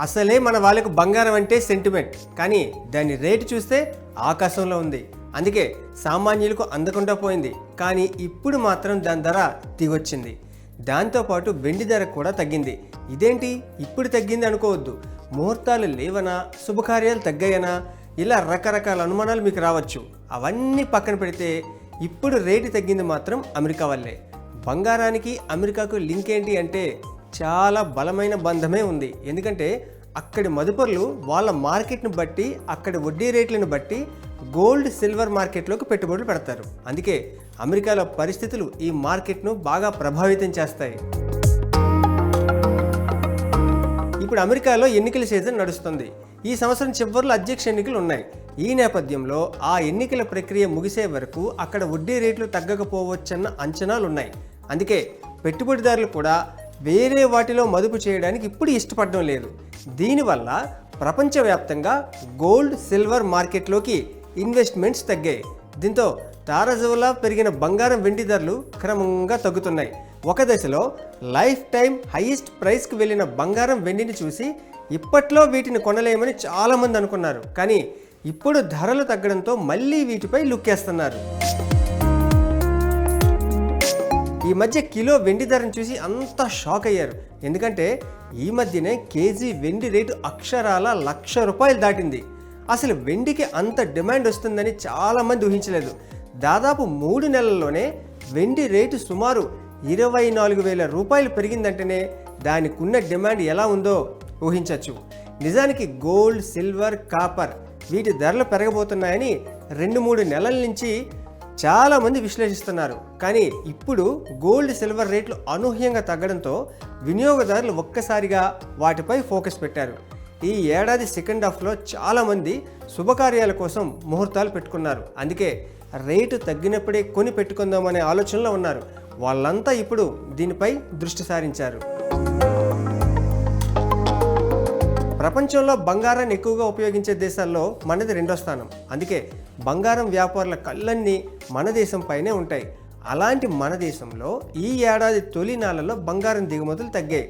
అసలే మన వాళ్ళకు బంగారం అంటే సెంటిమెంట్ కానీ దాని రేటు చూస్తే ఆకాశంలో ఉంది. అందుకే సామాన్యులకు అందకుండా పోయింది. కానీ ఇప్పుడు మాత్రం దాని ధర దిగొచ్చింది. దాంతోపాటు వెండి ధర కూడా తగ్గింది. ఇదేంటి? ఇప్పుడు తగ్గింది అనుకోవద్దు. ముహూర్తాలు లేవనా? శుభకార్యాలు తగ్గాయనా? ఇలా రకరకాల అనుమానాలు మీకు రావచ్చు. అవన్నీ పక్కన పెడితే ఇప్పుడు రేటు తగ్గింది మాత్రం అమెరికా వల్లే. బంగారానికి అమెరికాకు లింక్ ఏంటి అంటే చాలా బలమైన బంధమే ఉంది. ఎందుకంటే అక్కడి మదుపర్లు వాళ్ళ మార్కెట్ను బట్టి అక్కడి వడ్డీ రేట్లను బట్టి గోల్డ్ సిల్వర్ మార్కెట్లోకి పెట్టుబడులు పెడతారు. అందుకే అమెరికాలో పరిస్థితులు ఈ మార్కెట్ను బాగా ప్రభావితం చేస్తాయి. ఇప్పుడు అమెరికాలో ఎన్నికల సీజన్ నడుస్తుంది. ఈ సంవత్సరం చివరిలో అధ్యక్ష ఎన్నికలు ఉన్నాయి. ఈ నేపథ్యంలో ఆ ఎన్నికల ప్రక్రియ ముగిసే వరకు అక్కడ వడ్డీ రేట్లు తగ్గకపోవచ్చన్న అంచనాలు ఉన్నాయి అందుకే పెట్టుబడిదారులు కూడా వేరే వాటిలో మదుపు చేయడానికి ఇప్పుడు ఇష్టపడడం లేదు. దీనివల్ల ప్రపంచవ్యాప్తంగా గోల్డ్ సిల్వర్ మార్కెట్లోకి ఇన్వెస్ట్మెంట్స్ తగ్గాయి. దీంతో తారజువలా పెరిగిన బంగారం వెండి ధరలు క్రమంగా తగ్గుతున్నాయి. ఒక దశలో లైఫ్ టైం హైయెస్ట్ ప్రైస్కి వెళ్ళిన బంగారం వెండిని చూసి ఇప్పట్లో వీటిని కొనలేమని చాలామంది అనుకున్నారు. కానీ ఇప్పుడు ధరలు తగ్గడంతో మళ్ళీ వీటిపై లుక్కేస్తున్నారు. ఈ మధ్య కిలో వెండి ధరను చూసి అంతా షాక్ అయ్యారు. ఎందుకంటే ఈ మధ్యనే కేజీ వెండి రేటు అక్షరాల లక్ష రూపాయలు దాటింది. అసలు వెండికి అంత డిమాండ్ వస్తుందని చాలామంది ఊహించలేదు. దాదాపు మూడు నెలల్లోనే వెండి రేటు సుమారు ఇరవై నాలుగు వేల రూపాయలు పెరిగిందంటేనే దానికున్న డిమాండ్ ఎలా ఉందో ఊహించవచ్చు నిజానికి గోల్డ్ సిల్వర్ కాపర్ వీటి ధరలు పెరగబోతున్నాయని రెండు మూడు నెలల నుంచి చాలామంది విశ్లేషిస్తున్నారు. కానీ ఇప్పుడు గోల్డ్ సిల్వర్ రేట్లు అనూహ్యంగా తగ్గడంతో వినియోగదారులు ఒక్కసారిగా వాటిపై ఫోకస్ పెట్టారు. ఈ ఏడాది సెకండ్ హాఫ్లో చాలామంది శుభకార్యాల కోసం ముహూర్తాలు పెట్టుకున్నారు. అందుకే రేటు తగ్గినప్పుడే కొని పెట్టుకుందామనే ఆలోచనలో ఉన్నారు. వాళ్ళంతా ఇప్పుడు దీనిపై దృష్టి సారించారు. ప్రపంచంలో బంగారాన్ని ఎక్కువగా ఉపయోగించే దేశాల్లో మనది రెండో స్థానం. అందుకే బంగారం వ్యాపారుల కళ్ళన్నీ మన దేశంపైనే ఉంటాయి. అలాంటి మన దేశంలో ఈ ఏడాది తొలి నెలలో బంగారం దిగుమతులు తగ్గాయి.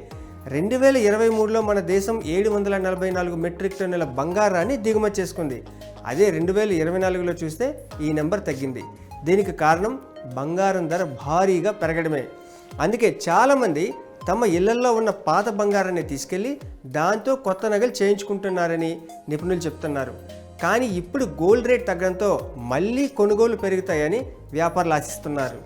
రెండు వేల ఇరవై మూడులో మన దేశం ఏడు వందల నలభై నాలుగు మెట్రిక్ టన్నుల బంగారాన్ని దిగుమతి చేసుకుంది. అదే రెండు వేల ఇరవై నాలుగులో చూస్తే ఈ నెంబర్ తగ్గింది. దీనికి కారణం బంగారం ధర భారీగా పెరగడమే. అందుకే చాలామంది తమ ఇళ్ళలో ఉన్న పాత బంగారాన్ని తీసుకెళ్ళి దాంతో కొత్త నగలు చేయించుకుంటున్నారని నిపుణులు చెప్తున్నారు. కానీ ఇప్పుడు గోల్డ్ రేట్ తగ్గడంతో మళ్ళీ కొనుగోలు పెరుగుతాయని వ్యాపారులు ఆశిస్తున్నారు.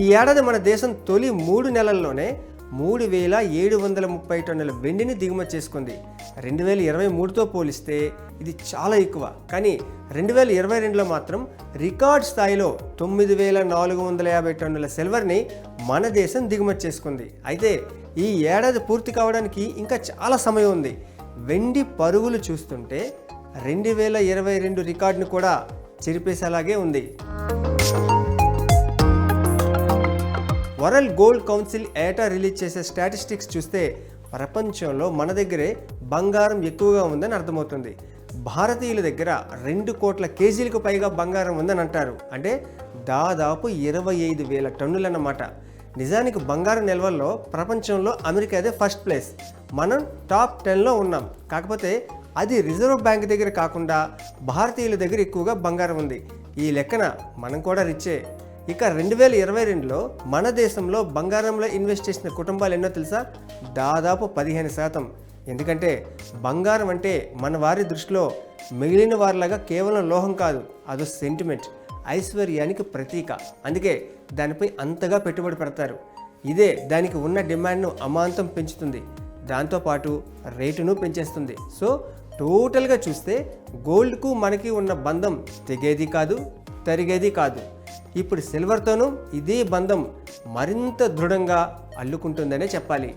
ఈ ఏడాది మన దేశం తొలి మూడు నెలల్లోనే మూడు వేల ఏడు వందల ముప్పై టన్నుల వెండిని దిగుమతి చేసుకుంది. రెండు వేల ఇరవై మూడుతో పోలిస్తే ఇది చాలా ఎక్కువ. కానీ రెండు వేల ఇరవై రెండులో మాత్రం రికార్డ్ స్థాయిలో తొమ్మిది వేల నాలుగు వందల యాభై టన్నుల సిల్వర్ని మన దేశం దిగుమతి చేసుకుంది. అయితే ఈ ఏడాది పూర్తి కావడానికి ఇంకా చాలా సమయం ఉంది. వెండి పరుగులు చూస్తుంటే రెండు వేల ఇరవై రెండు రికార్డును కూడా చెరిపేసేలాగే ఉంది. వరల్డ్ గోల్డ్ కౌన్సిల్ ఏటా రిలీజ్ చేసే స్టాటిస్టిక్స్ చూస్తే ప్రపంచంలో మన దగ్గరే బంగారం ఎక్కువగా ఉందని అర్థమవుతుంది. భారతీయుల దగ్గర రెండు కోట్ల కేజీలకు పైగా బంగారం ఉందని అంటారు. అంటే దాదాపు ఇరవై ఐదు వేల టన్నులన్నమాట. నిజానికి బంగారం నిల్వల్లో ప్రపంచంలో అమెరికాదే ఫస్ట్ ప్లేస్. మనం టాప్ టెన్లో ఉన్నాం. కాకపోతే అది రిజర్వ్ బ్యాంక్ దగ్గర కాకుండా భారతీయుల దగ్గర ఎక్కువగా బంగారం ఉంది. ఈ లెక్కన మనం కూడా రిచ్చే ఇక రెండు వేల ఇరవై రెండులో మన దేశంలో బంగారంలో ఇన్వెస్ట్ చేసిన కుటుంబాలు ఎన్నో తెలుసా? దాదాపు పదిహేను శాతం. ఎందుకంటే బంగారం అంటే మన వారి దృష్టిలో మిగిలిన వారిలాగా కేవలం లోహం కాదు అదో సెంటిమెంట్ ఐశ్వర్యానికి ప్రతీక. అందుకే దానిపై అంతగా పెట్టుబడి పెడతారు. ఇదే దానికి ఉన్న డిమాండ్ను అమాంతం పెంచుతుంది. దాంతోపాటు రేటును పెంచేస్తుంది. సో టోటల్గా చూస్తే గోల్డ్కు మనకి ఉన్న బంధం తెగేది కాదు తరిగేది కాదు. ఇప్పుడు సిల్వర్తోనూ ఇదే బంధం మరింత దృఢంగా అల్లుకుంటుందనే చెప్పాలి.